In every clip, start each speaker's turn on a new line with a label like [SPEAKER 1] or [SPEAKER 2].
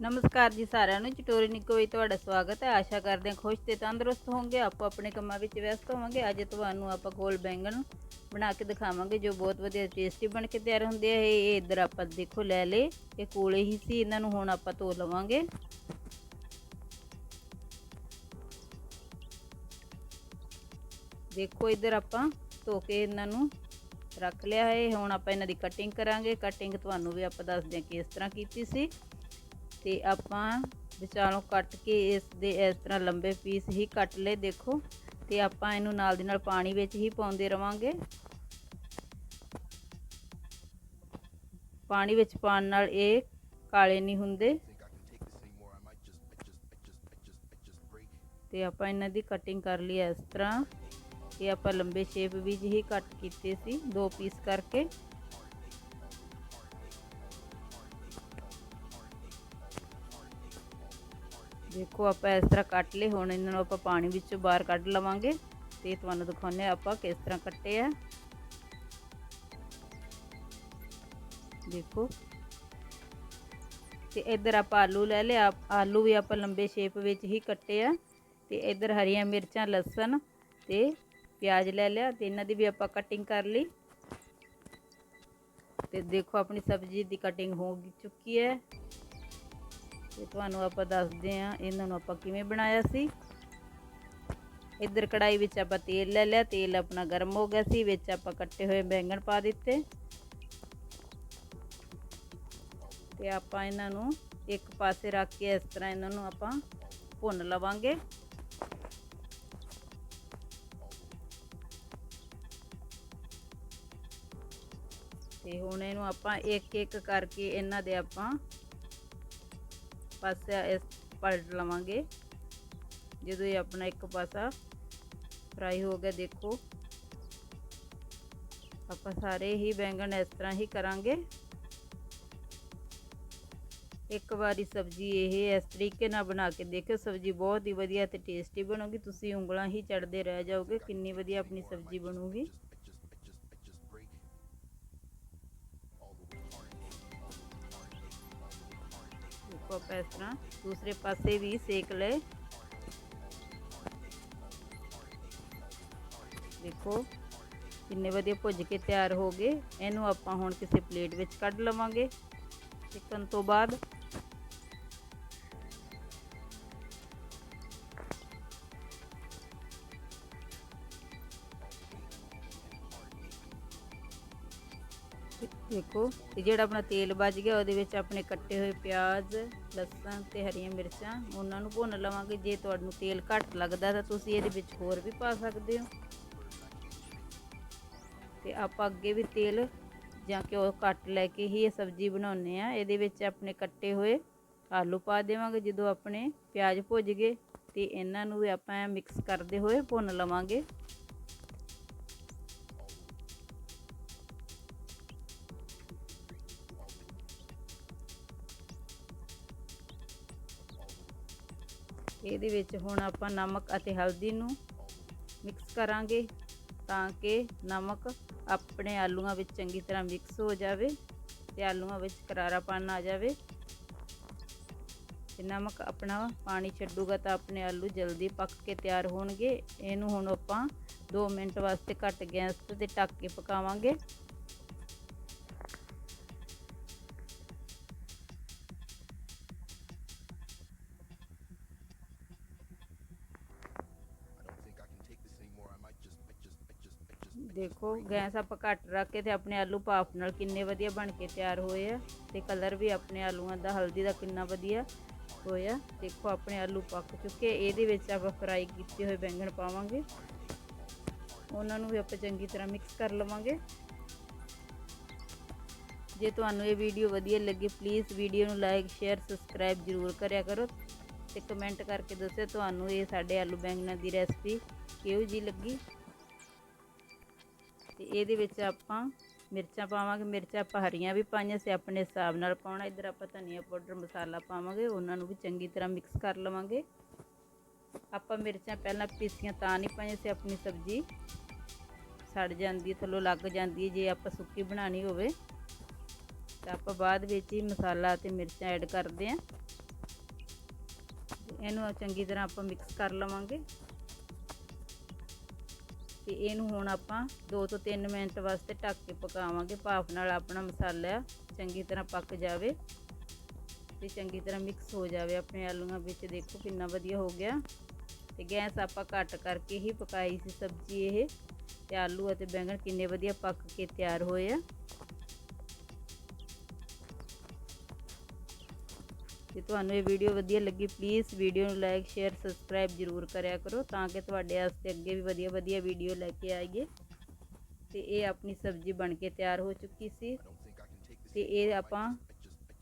[SPEAKER 1] ਨਮਸਕਾਰ ਜੀ ਸਾਰਿਆਂ ਨੂੰ। ਚਟੋਰੀ ਨਿੱਕੋ ਵਿੱਚ ਤੁਹਾਡਾ ਸਵਾਗਤ ਹੈ। ਆਸ਼ਾ ਕਰਦੇ ਹਾਂ ਖੁਸ਼ ਤੇ ਤੰਦਰੁਸਤ ਹੋਵੋਗੇ। ਆਪੋ ਆਪਣੇ ਕੰਮਾਂ ਵਿੱਚ ਵਿਅਸਤ ਹੋਵਾਂਗੇ। ਅੱਜ ਤੁਹਾਨੂੰ ਆਪਾਂ ਗੋਲ ਬੈਂਗਣ ਬਣਾ ਕੇ ਦਿਖਾਵਾਂਗੇ, ਜੋ ਬਹੁਤ ਵਧੀਆ ਟੇਸਟੀ ਬਣ ਕੇ ਤਿਆਰ ਹੁੰਦੇ ਆ। ਇਹ ਇੱਧਰ ਆਪਾਂ ਦੇਖੋ ਲੈ ਲਏ। ਇਹ ਕੋਲੇ ਹੀ ਸੀ। ਇਹਨਾਂ ਨੂੰ ਹੁਣ ਆਪਾਂ ਧੋ ਲਵਾਂਗੇ। ਦੇਖੋ ਇੱਧਰ ਆਪਾਂ ਧੋ ਕੇ ਇਹਨਾਂ ਨੂੰ ਰੱਖ ਲਿਆ ਹੈ। ਹੁਣ ਆਪਾਂ ਇਹਨਾਂ ਦੀ ਕਟਿੰਗ ਕਰਾਂਗੇ। ਕਟਿੰਗ ਤੁਹਾਨੂੰ ਵੀ ਆਪਾਂ ਦੱਸਦੇ ਹਾਂ ਕਿ ਇਸ ਤਰ੍ਹਾਂ ਕੀਤੀ ਸੀ। ਤੇ ਆਪਾਂ ਵਿਚਾਲੋਂ ਕੱਟ ਕੇ ਇਸ ਦੇ ਇਸ ਤਰ੍ਹਾਂ ਲੰਬੇ ਪੀਸ ਹੀ ਕੱਟ ਲਏ, ਦੇਖੋ। ਤੇ ਆਪਾਂ ਇਹਨੂੰ ਨਾਲ ਦੀ ਨਾਲ ਪਾਣੀ ਵਿੱਚ ਹੀ ਪਾਉਂਦੇ ਰਵਾਂਗੇ। ਪਾਣੀ ਵਿੱਚ ਪਾਣ ਨਾਲ ਇਹ ਕਾਲੇ ਨਹੀਂ ਹੁੰਦੇ। ਤੇ ਆਪਾਂ ਇਹਨਾਂ ਦੀ ਕਟਿੰਗ ਕਰ ਲਈ ਇਸ ਤਰ੍ਹਾਂ। ਇਹ ਆਪਾਂ ਲੰਬੇ ਸ਼ੇਪ ਵਿੱਚ ਹੀ ਕੱਟ ਕੀਤੇ ਸੀ, ਦੋ ਪੀਸ ਕਰਕੇ। ਦੇਖੋ, ਆਪਾਂ ਇਸ ਤਰ੍ਹਾਂ ਕੱਟ ਲਏ, ਹੁਣ ਇਹਨਾਂ ਨੂੰ ਆਪਾਂ ਪਾਣੀ ਵਿੱਚੋਂ ਬਾਹਰ ਕੱਢ ਲਵਾਂਗੇ ਤੇ ਤੁਹਾਨੂੰ ਦਿਖਾਉਂਦੇ ਆ ਆਪਾਂ ਕਿਸ ਤਰ੍ਹਾਂ ਕੱਟੇ ਆ। ਦੇਖੋ। ਤੇ ਇੱਧਰ ਆਪਾਂ ਆਲੂ ਲੈ ਲਿਆ ਆਲੂ ਵੀ ਆਪਾਂ ਲੰਬੇ ਸ਼ੇਪ ਵਿੱਚ ਹੀ ਕੱਟੇ ਆ। ਤੇ ਇੱਧਰ ਹਰੀਆਂ ਮਿਰਚਾਂ, ਲਸਣ ਤੇ ਪਿਆਜ਼ ਲੈ ਲਿਆ ਤੇ ਇਹਨਾਂ ਦੀ ਵੀ ਆਪਾਂ ਕਟਿੰਗ ਕਰ ਲਈ। ਤੇ ਦੇਖੋ, ਆਪਣੀ ਸਬਜ਼ੀ ਦੀ ਕਟਿੰਗ ਹੋ ਚੁੱਕੀ ਹੈ। ਤੇ ਤੁਹਾਨੂੰ ਆਪਾਂ ਦੱਸਦੇ ਆ ਇਹਨਾਂ ਨੂੰ ਆਪਾਂ ਕਿਵੇਂ ਬਣਾਇਆ ਸੀ। ਇੱਧਰ ਕੜਾਈ ਵਿੱਚ ਆਪਾਂ ਤੇਲ ਲੈ ਲਿਆ, ਤੇਲ ਆਪਣਾ ਗਰਮ ਹੋ ਗਿਆ ਸੀ, ਵਿੱਚ ਆਪਾਂ ਕੱਟੇ ਹੋਏ ਬੈਂਗਣ ਪਾ ਦਿੱਤੇ। ਤੇ ਆਪਾਂ ਇਹਨਾਂ ਨੂੰ ਇੱਕ ਪਾਸੇ ਰੱਖ ਕੇ ਇਸ ਤਰ੍ਹਾਂ ਇਹਨਾਂ ਨੂੰ ਆਪਾਂ ਭੁੰਨ ਲਵਾਂਗੇ। ਤੇ ਹੁਣ ਇਹਨੂੰ ਆਪਾਂ ਇੱਕ ਇੱਕ ਕਰਕੇ ਇਹਨਾਂ ਦੇ ਆਪਾਂ ਪਾਸਾ ਇਸ ਪਲਟ ਲਵਾਂਗੇ। ਜਦੋਂ ਇਹ ਆਪਣਾ ਇੱਕ ਪਾਸਾ ਫਰਾਈ ਹੋ ਗਿਆ, ਦੇਖੋ। ਆਪਾਂ ਸਾਰੇ ਹੀ ਬੈਂਗਣ ਇਸ ਤਰ੍ਹਾਂ ਹੀ ਕਰਾਂਗੇ। ਇੱਕ ਵਾਰੀ ਸਬਜ਼ੀ ਇਹ ਇਸ ਤਰੀਕੇ ਨਾਲ ਬਣਾ ਕੇ ਦੇਖਿਓ, ਸਬਜ਼ੀ ਬਹੁਤ ਹੀ ਵਧੀਆ ਤੇ ਟੇਸਟੀ ਬਣੂਗੀ। ਤੁਸੀਂ ਉਂਗਲਾਂ ਹੀ ਚੜਦੇ ਰਹਿ ਜਾਓਗੇ, ਕਿੰਨੀ ਵਧੀਆ ਆਪਣੀ ਸਬਜ਼ੀ ਬਣੂਗੀ। ਦੇਖੋ ਆਪਾਂ ਇਸ ਤਰ੍ਹਾਂ ਦੂਸਰੇ ਪਾਸੇ ਵੀ ਸੇਕ ਲਏ। ਦੇਖੋ, ਕਿੰਨੇ ਵਧੀਆ ਭੁੱਜ ਕੇ ਤਿਆਰ ਹੋ ਗਏ। ਇਹਨੂੰ ਆਪਾਂ ਹੁਣ ਕਿਸੇ ਪਲੇਟ ਵਿੱਚ ਕੱਢ ਲਵਾਂਗੇ। ਚਿਕਨ ਤੋਂ ਬਾਅਦ ਦੇਖੋ, ਤੇ ਜਿਹੜਾ ਆਪਣਾ ਤੇਲ ਬਚ ਗਿਆ, ਉਹਦੇ ਵਿੱਚ ਆਪਣੇ ਕੱਟੇ ਹੋਏ ਪਿਆਜ਼, ਲਸਣ ਤੇ ਹਰੀਆਂ ਮਿਰਚਾਂ, ਉਹਨਾਂ ਨੂੰ ਭੁੰਨ ਲਵਾਂਗੇ। ਜੇ ਤੁਹਾਨੂੰ ਤੇਲ ਘੱਟ ਲੱਗਦਾ, ਤਾਂ ਤੁਸੀਂ ਇਹਦੇ ਵਿੱਚ ਹੋਰ ਵੀ ਪਾ ਸਕਦੇ ਹੋ। ਤੇ ਆਪਾਂ ਅੱਗੇ ਵੀ ਤੇਲ ਜਾਂ ਘਿਓ ਘੱਟ ਲੈ ਕੇ ਹੀ ਇਹ ਸਬਜ਼ੀ ਬਣਾਉਨੇ ਆ ਇਹਦੇ ਵਿੱਚ ਆਪਣੇ ਕੱਟੇ ਹੋਏ ਆਲੂ ਪਾ ਦੇਵਾਂਗੇ। ਜਦੋਂ ਆਪਣੇ ਪਿਆਜ਼ ਭੁੱਜ ਗਏ, ਤੇ ਇਹਨਾਂ ਨੂੰ ਵੀ ਆਪਾਂ ਮਿਕਸ ਕਰਦੇ ਹੋਏ ਭੁੰਨ ਲਵਾਂਗੇ। ਇਹਦੇ ਵਿੱਚ ਹੁਣ ਆਪਾਂ ਨਮਕ ਅਤੇ ਹਲਦੀ ਨੂੰ ਮਿਕਸ ਕਰਾਂਗੇ ਤਾਂ ਕਿ ਨਮਕ ਆਪਣੇ ਆਲੂਆਂ ਵਿੱਚ ਚੰਗੀ ਤਰ੍ਹਾਂ ਮਿਕਸ ਹੋ ਜਾਵੇ ਤੇ ਆਲੂਆਂ ਵਿੱਚ ਕਰਾਰਾਪਨ ਆ ਜਾਵੇ ਤੇ ਨਮਕ ਆਪਣਾ ਪਾਣੀ ਛੱਡੂਗਾ ਤਾਂ ਆਪਣੇ ਆਲੂ ਜਲਦੀ ਪੱਕ ਕੇ ਤਿਆਰ ਹੋਣਗੇ। ਇਹਨੂੰ ਹੁਣ ਆਪਾਂ 2 ਮਿੰਟ ਵਾਸਤੇ ਘੱਟ ਗੈਸ ਤੇ ਢੱਕ ਕੇ ਪਕਾਵਾਂਗੇ। ਦੇਖੋ, ਗੈਸ ਆਪਾਂ ਘੱਟ ਰੱਖ ਕੇ ਤੇ ਆਪਣੇ ਆਲੂ ਭਾਫ ਨਾਲ ਕਿੰਨੇ ਵਧੀਆ ਬਣ ਕੇ ਤਿਆਰ ਹੋਏ ਆ। ਤੇ ਕਲਰ ਵੀ ਆਪਣੇ ਆਲੂਆਂ ਦਾ, ਹਲਦੀ ਦਾ ਕਿੰਨਾ ਵਧੀਆ ਹੋਇਆ। ਦੇਖੋ, ਆਪਣੇ ਆਲੂ ਪੱਕ ਚੁੱਕੇ ਇਹਦੇ ਵਿੱਚ ਆਪਾਂ ਫਰਾਈ ਕੀਤੇ ਹੋਏ ਬੈਂਗਣ ਪਾਵਾਂਗੇ। ਉਹਨਾਂ ਨੂੰ ਵੀ ਆਪਾਂ ਚੰਗੀ ਤਰ੍ਹਾਂ ਮਿਕਸ ਕਰ ਲਵਾਂਗੇ। ਜੇ ਤੁਹਾਨੂੰ ਇਹ ਵੀਡੀਓ ਵਧੀਆ ਲੱਗੀ ਪਲੀਜ਼ ਵੀਡੀਓ ਨੂੰ ਲਾਈਕ ਸ਼ੇਅਰ ਸਬਸਕ੍ਰਾਈਬ ਜ਼ਰੂਰ ਕਰਿਆ ਕਰੋ। ਤੇ ਕਮੈਂਟ ਕਰਕੇ ਦੱਸਿਓ ਤੁਹਾਨੂੰ ਇਹ ਸਾਡੇ ਆਲੂ ਬੈਂਗਣਾਂ ਦੀ ਰੈਸਪੀ ਕਿਹੋ ਜੀ ਲੱਗੀ। ਤੇ ਇਹਦੇ ਵਿੱਚ ਆਪਾਂ ਮਿਰਚਾਂ ਪਾਵਾਂਗੇ। ਮਿਰਚਾਂ ਆਪਾਂ ਹਰੀਆਂ ਵੀ ਪਾਈਆਂ ਸੀ, ਆਪਣੇ ਹਿਸਾਬ ਨਾਲ ਪਾਉਣਾ। ਇੱਧਰ ਆਪਾਂ ਧਨੀਆ ਪਾਊਡਰ ਮਸਾਲਾ ਪਾਵਾਂਗੇ, ਉਹਨਾਂ ਨੂੰ ਵੀ ਚੰਗੀ ਤਰ੍ਹਾਂ ਮਿਕਸ ਕਰ ਲਵਾਂਗੇ। ਆਪਾਂ ਮਿਰਚਾਂ ਪਹਿਲਾਂ ਪੀਸੀਆਂ ਤਾਂ ਨਹੀਂ ਪਾਈਆਂ ਸੀ, ਆਪਣੀ ਸਬਜ਼ੀ ਸੜ ਜਾਂਦੀ ਥੱਲੋਂ ਲੱਗ ਜਾਂਦੀ ਹੈ, ਜੇ ਆਪਾਂ ਸੁੱਕੀ ਬਣਾਣੀ ਹੋਵੇ। ਤਾਂ ਆਪਾਂ ਬਾਅਦ ਵਿੱਚ ਹੀ ਮਸਾਲਾ ਤੇ ਮਿਰਚਾਂ ਐਡ ਕਰਦੇ ਆਂ ਇਹਨੂੰ ਚੰਗੀ ਤਰ੍ਹਾਂ ਆਪਾਂ ਮਿਕਸ ਕਰ ਲਵਾਂਗੇ। ਤੇ ਇਹਨੂੰ ਹੁਣ ਆਪਾਂ 2 ਤੋਂ 3 ਮਿੰਟ ਵਾਸਤੇ ਢੱਕ ਕੇ ਪਕਾਵਾਂਗੇ। ਭਾਫ ਨਾਲ ਆਪਣਾ ਮਸਾਲਾ ਚੰਗੀ ਤਰ੍ਹਾਂ ਪੱਕ ਜਾਵੇ ਤੇ ਚੰਗੀ ਤਰ੍ਹਾਂ ਮਿਕਸ ਹੋ ਜਾਵੇ। ਆਪਣੇ ਆਲੂਆਂ ਵਿੱਚ ਦੇਖੋ ਕਿੰਨਾ ਵਧੀਆ ਹੋ ਗਿਆ। ਤੇ ਗੈਸ ਆਪਾਂ ਘੱਟ ਕਰਕੇ ਹੀ ਪਕਾਈ ਸੀ ਸਬਜ਼ੀ ਇਹ। ਤੇ ਆਲੂ ਅਤੇ ਬੈਂਗਣ ਕਿੰਨੇ ਵਧੀਆ ਪੱਕ ਕੇ ਤਿਆਰ ਹੋਏ ਆ। ਜੇ ਤੁਹਾਨੂੰ ਇਹ ਵੀਡੀਓ ਵਧੀਆ ਲੱਗੀ ਪਲੀਜ਼ ਵੀਡੀਓ ਨੂੰ ਲਾਈਕ ਸ਼ੇਅਰ ਸਬਸਕ੍ਰਾਈਬ ਜ਼ਰੂਰ ਕਰਿਆ ਕਰੋ ਤਾਂ ਕਿ ਤੁਹਾਡੇ ਵਾਸਤੇ ਅੱਗੇ ਵੀ ਵਧੀਆ ਵਧੀਆ ਵੀਡੀਓ ਲੈ ਕੇ ਆਈਏ। ਤੇ ਇਹ ਆਪਣੀ ਸਬਜ਼ੀ ਬਣ ਕੇ ਤਿਆਰ ਹੋ ਚੁੱਕੀ ਸੀ। ਤੇ ਇਹ ਆਪਾਂ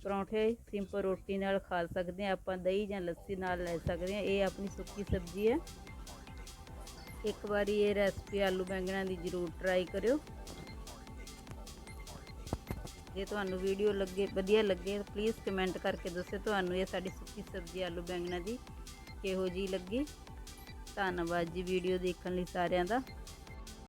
[SPEAKER 1] ਪਰੌਂਠੇ ਸਿੰਪਲ ਰੋਟੀ ਨਾਲ ਖਾ ਸਕਦੇ ਹਾਂ। ਆਪਾਂ ਦਹੀਂ ਜਾਂ ਲੱਸੀ ਨਾਲ ਲੈ ਸਕਦੇ ਹਾਂ। ਇਹ ਆਪਣੀ ਸੁੱਕੀ ਸਬਜ਼ੀ ਹੈ। ਇੱਕ ਵਾਰੀ ਇਹ ਰੈਸਪੀ ਆਲੂ ਬੈਂਗਣਾ ਦੀ ਜ਼ਰੂਰ ਟਰਾਈ ਕਰਿਓ। ਜੇ ਤੁਹਾਨੂੰ ਵੀਡੀਓ ਲੱਗੇ, ਵਧੀਆ ਲੱਗੇ ਪਲੀਜ਼ ਕਮੈਂਟ ਕਰਕੇ ਦੱਸੋ ਤੁਹਾਨੂੰ ਇਹ ਸਾਡੀ ਸੁੱਕੀ ਸਬਜ਼ੀ ਆਲੂ ਬੈਂਗਣਾ ਦੀ ਕਿਹੋ ਜੀ ਲੱਗੀ। ਧੰਨਵਾਦ ਜੀ ਵੀਡੀਓ ਦੇਖਣ ਲਈ ਸਾਰਿਆਂ ਦਾ।